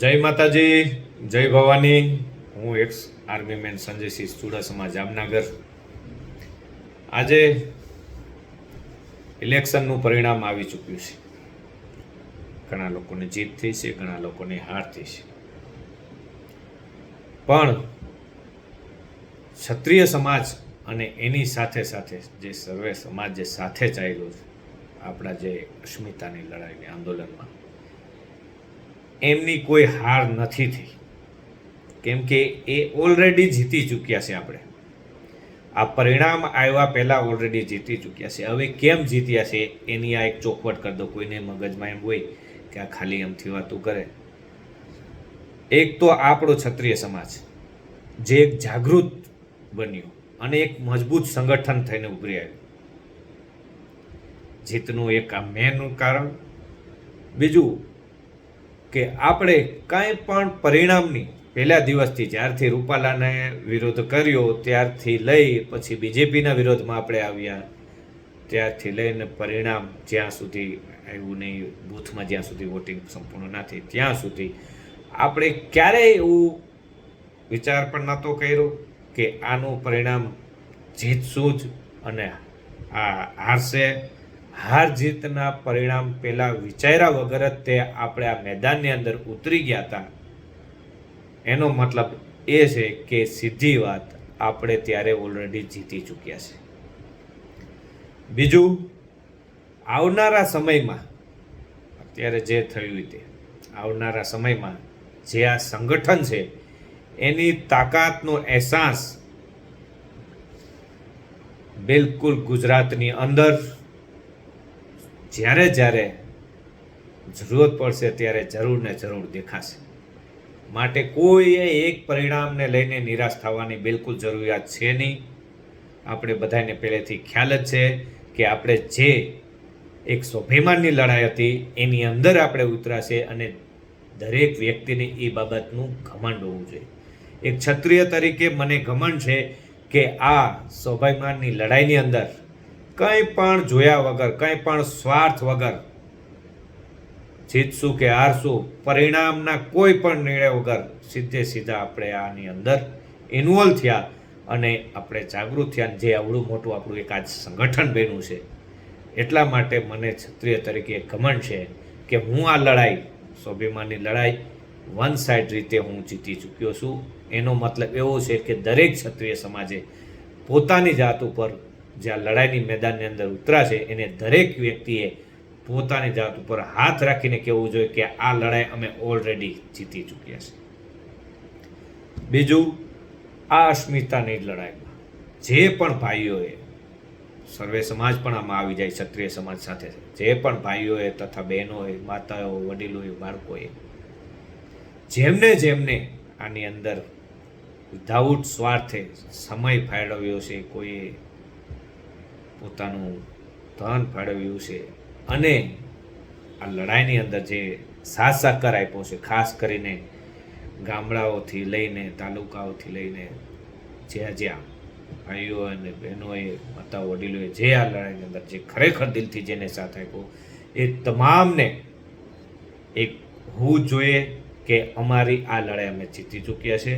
જય માતાજી, જય ભવાની. હું ex army man Sanjaysinh Chudasama Jamnagar. આજે ઇલેક્શનનું પરિણામ આવી ચૂક્યું છે. ઘણા લોકોને જીત થઈ છે, ઘણા લોકોને હાર થઈ છે. પણ ક્ષત્રિય સમાજ અને એની સાથે સાથે જે સર્વે સમાજ જે સાથે ચાલ્યો છે, આપણા જે અસ્મિતાની લડાઈની આંદોલનમાં એમની કોઈ હાર નથી થઈ. કેમ કે એ ઓલરેડી જીતી ચૂક્યા છે આપણે. આ પરિણામ આવ્યા પહેલાં ઓલરેડી જીતી ચૂક્યા છે. હવે કેમ જીત્યા છે એની આ એક ચોખવટ કરી દો. કોઈને મગજમાં એમ હોય કે આ ખાલી એમથી વાતું કરે. એક તો આપણો ક્ષત્રિય સમાજ, જે એક જાગૃત બન્યું અને એક મજબૂત સંગઠન થઈને ઉભરી આવ્યું. જીતનું એક આ મેન કારણ. બીજું કે આપણે કાંઈ પણ પરિણામની પહેલા દિવસથી જ્યારથી રૂપાલાને વિરોધ કર્યો, ત્યારથી લઈ પછી બીજેપીના વિરોધમાં આપણે આવ્યા, ત્યારથી લઈને પરિણામ જ્યાં સુધી આવ્યું નહીં, બૂથમાં જ્યાં સુધી વોટિંગ સંપૂર્ણ ના થઈ, ત્યાં સુધી આપણે ક્યારેય એવું વિચાર પણ નહોતો કર્યો કે આનું પરિણામ જીતશું જ અને આ હારશે. હાર જીતના પરિણામ પહેલાં વિચાર્યા વગર જ તે આપણે આ મેદાનની અંદર ઉતરી ગયા હતા. એનો મતલબ એ છે કે સીધી વાત આપણે ત્યારે ઓલરેડી જીતી ચૂક્યા છે. બીજું, આવનારા સમયમાં, અત્યારે જે થયું તે, આવનારા સમયમાં જે આ સંગઠન છે, એની તાકાતનો અહેસાસ બિલકુલ ગુજરાતની અંદર જ્યારે જ્યારે જરૂરત પડશે ત્યારે જરૂર ને જરૂર દેખાશે. માટે કોઈએ એક પરિણામને લઈને નિરાશ થવાની બિલકુલ જરૂરિયાત છે નહીં. આપણે બધાને પહેલેથી ખ્યાલ જ છે કે આપણે જે એક સ્વાભિમાનની લડાઈ હતી, એની અંદર આપણે ઉતરાશે અને દરેક વ્યક્તિને એ બાબતનું ઘમંડ હોવું જોઈએ. એક ક્ષત્રિય તરીકે મને ઘમંડ છે કે આ સ્વાભિમાનની લડાઈની અંદર કંઈ પણ જોયા વગર, કંઈ પણ સ્વાર્થ વગર, જીતશું કે હારશું, પરિણામના કોઈ પણ નિર્ણય વગર સીધે સીધા આપણે આની અંદર ઇન્વોલ્વ થયા અને આપણે જાગૃત થયા. જે આવડું મોટું આપણું એક આજ સંગઠન બન્યું છે, એટલા માટે મને ક્ષત્રિય તરીકે ઘમંડ છે કે હું આ લડાઈ, સ્વાભિમાનની લડાઈ વન સાઇડ રીતે હું જીતી ચૂક્યો છું. એનો મતલબ એવો છે કે દરેક ક્ષત્રિય સમાજે પોતાની જાત ઉપર જે આ લડાઈની મેદાનની અંદર ઉતરાશે, એને દરેક વ્યક્તિએ પોતાની જાત ઉપર હાથ રાખીને કહેવું જોઈએ કે આ લડાઈ અમે ઓલરેડી જીતી ચૂક્યા છે બીજું, આ અસ્મિતાની લડાઈમાં જે પણ ભાઈઓએ, સર્વે સમાજ પણ આમાં આવી જાય, ક્ષત્રિય સમાજ સાથે, જે પણ ભાઈઓએ તથા બહેનોએ, માતાઓ, વડીલોએ, બાળકોએ, જેમને જેમને આની અંદર વિધાઉટ સ્વાર્થે સમય ફાળવ્યો છે, કોઈએ પોતાનું ધન ફાળવ્યું છે. અને આ લડાઈની અંદર જે સાથ સહકાર આપ્યો છે, ખાસ કરીને ગામડાઓથી લઈને, તાલુકાઓથી લઈને જ્યાં જ્યાં ભાઈઓ અને બહેનોએ માતા વડીલોએ જે આ લડાઈની અંદર જે ખરેખર દિલથી જેને સાથ આપ્યો, એ તમામને એક હોવું જોઈએ કે અમારી આ લડાઈ અમે જીતી ચૂક્યા છે.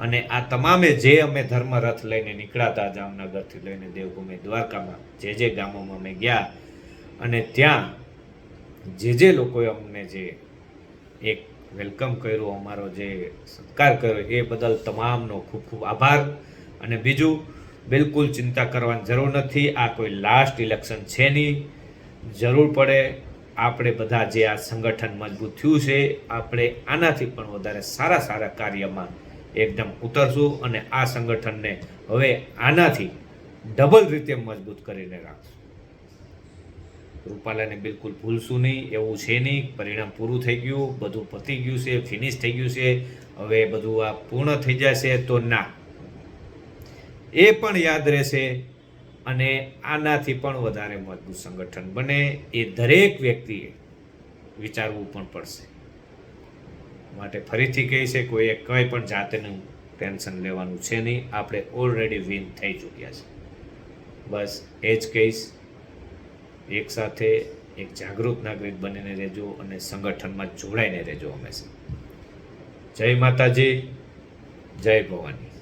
અને આ તમામે જે અમે ધર્મ રથ લઈને નીકળ્યા હતા જામનગરથી લઈને દેવભૂમિ દ્વારકામાં, જે જે ગામોમાં અમે ગયા, અને ત્યાં જે જે લોકોએ અમને જે એક વેલકમ કર્યું, અમારો જે સત્કાર કર્યો, એ બદલ તમામનો ખૂબ ખૂબ આભાર. અને બીજું, બિલકુલ ચિંતા કરવાની જરૂર નથી, આ કોઈ લાસ્ટ ઇલેક્શન છે નહીં. જરૂર પડે આપણે બધા જે આ સંગઠન મજબૂત થયું છે, આપણે આનાથી પણ વધારે સારા સારા કાર્યમાં એકદમ ઉતરશું અને આ સંગઠનને હવે આનાથી ડબલ રીતે મજબૂત કરીને રાખશું. રૂપાલાને બિલકુલ ભૂલશું નહીં, એવું છે નહીં. પરિણામ પૂરું થઈ ગયું, બધું પતી ગયું છે ફિનિશ થઈ ગયું છે. હવે બધું આ પૂર્ણ થઈ જશે તો ના. એ પણ યાદ રહેશે અને આનાથી પણ વધારે મજબૂત સંગઠન બને એ દરેક વ્યક્તિએ વિચારવું પણ પડશે. માટે ફરીથી કહી છે, કોઈએ કંઈ પણ જાતનું ટેન્શન લેવાનું છે નહીં. આપણે ઓલરેડી વિન થઈ ચૂક્યા છે. બસ એ જ કહીશ. એક સાથે એક જાગૃત નાગરિક બનીને રહેજો અને સંગઠનમાં જોડાઈને રહેજો હંમેશા. જય માતાજી, જય ભવાની.